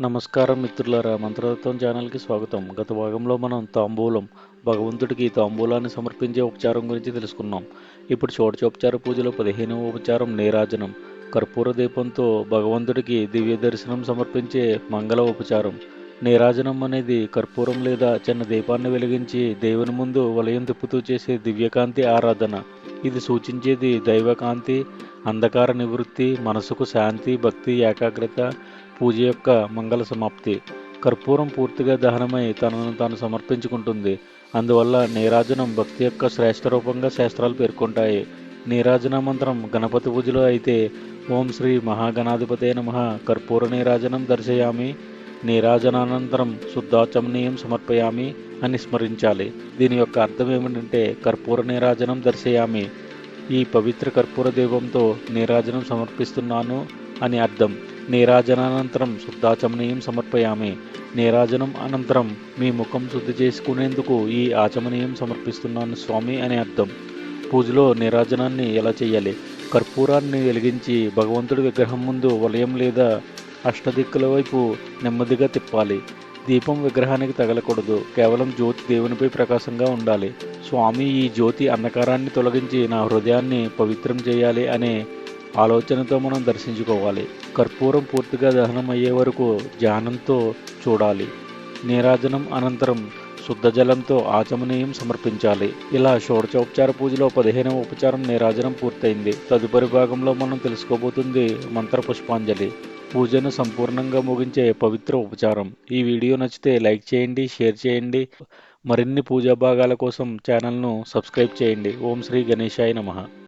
నమస్కారం మిత్రులారా మంత్రతత్వం ఛానల్కి స్వాగతం. గత భాగంలో మనం తాంబూలం భగవంతుడికి తాంబూలాన్ని సమర్పించే ఉపచారం గురించి తెలుసుకున్నాం. ఇప్పుడు షోడచోపచార పూజలో పదిహేనవ ఉపచారం నీరాజనం. కర్పూర దీపంతో భగవంతుడికి దివ్య దర్శనం సమర్పించే మంగళ ఉపచారం. నీరాజనం అనేది కర్పూరం లేదా చిన్న దీపాన్ని వెలిగించి దేవుని ముందు వలయం తిప్పుతూ చేసే దివ్యకాంతి ఆరాధన. ఇది సూచించేది దైవకాంతి అంధకార నివృత్తి మనసుకు శాంతి భక్తి ఏకాగ్రత పూజ యొక్క మంగళ సమాప్తి. కర్పూరం పూర్తిగా దహనమై తనను తాను సమర్పించుకుంటుంది. అందువల్ల నీరాజనం భక్తి యొక్క శ్రేష్ఠ రూపంగా శాస్త్రాలు పేర్కొంటాయి. నీరాజన మంత్రం గణపతి పూజలో అయితే ఓం శ్రీ మహాగణాధిపతే నమ. కర్పూర నీరాజనం దర్శయామి. నీరాజనానంతరం శుద్ధాచమనీయం సమర్పయామి అని స్మరించాలి. దీని యొక్క అర్థం ఏమిటంటే కర్పూర నీరాజనం దర్శయామి. ఈ పవిత్ర కర్పూర దీపంతో నీరాజనం సమర్పిస్తున్నాను అని అర్థం. నీరాజనానంతరం శుద్ధాచమనీయం సమర్పయామి. నీరాజనం అనంతరం మీ ముఖం శుద్ధి చేసుకునేందుకు ఈ ఆచమనీయం సమర్పిస్తున్నాను స్వామి అని అర్థం. పూజలో నీరాజనాన్ని ఎలా చేయాలి? కర్పూరాన్ని వెలిగించి భగవంతుడి విగ్రహం ముందు వలయం లేదా అష్టదిక్కుల వైపు నెమ్మదిగా తిప్పాలి. దీపం విగ్రహానికి తగలకూడదు. కేవలం జ్యోతి దేవునిపై ప్రకాశంగా ఉండాలి. స్వామి ఈ జ్యోతి అంధకారాన్ని తొలగించి నా హృదయాన్ని పవిత్రం చేయాలి అనే ఆలోచనతో మనం దర్శించుకోవాలి. కర్పూరం పూర్తిగా దహనం అయ్యే వరకు ధ్యానంతో చూడాలి. నీరాజనం అనంతరం శుద్ధ జలంతో ఆచమనీయం సమర్పించాలి. ఇలా షోడచోపచార పూజలో పదిహేనవ ఉపచారం నీరాజనం పూర్తయింది. తదుపరి భాగంలో మనం తెలుసుకోబోతుంది మంత్ర పుష్పాంజలి. పూజను సంపూర్ణంగా ముగించే పవిత్ర ఉపచారం. ఈ వీడియో నచ్చితే లైక్ చేయండి షేర్ చేయండి. మరిన్ని పూజా భాగాల కోసం ఛానల్ను సబ్స్క్రైబ్ చేయండి. ఓం శ్రీ గణేశాయ నమః.